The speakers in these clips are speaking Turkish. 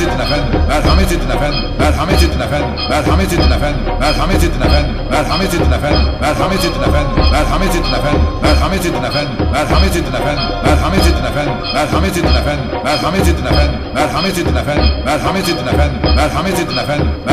edin efendim, merhamet edin efendim, merhamet edin efendim, merhamet edin efendim, merhamet edin efendim, merhamet edin efendim, merhamet edin efendim, merhamet edin efendim, merhamet edin efendim, merhamet edin efendim, merhamet edin efendim, merhamet edin efendim, merhamet edin efendim, merhamet edin efendim, merhamet edin efendim, merhamet edin efendim,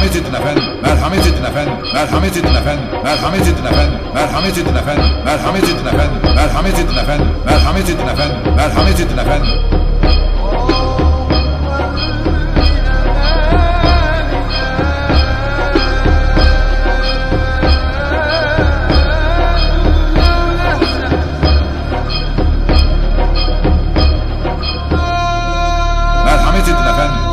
merhamet edin efendim, merhamet edin efendim, merhamet edin efendim, merhamet edin efendim, merhamet edin efendim, merhamet edin efendim, merhamet edin efendim, merhamet edin efendim, merhamet edin efendim.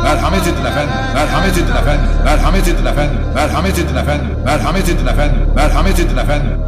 Merhamet edin efendim, merhamet edin efendim, merhamet edin efendim, merhamet edin efendim, merhamet edin efendim, merhamet edin efendim.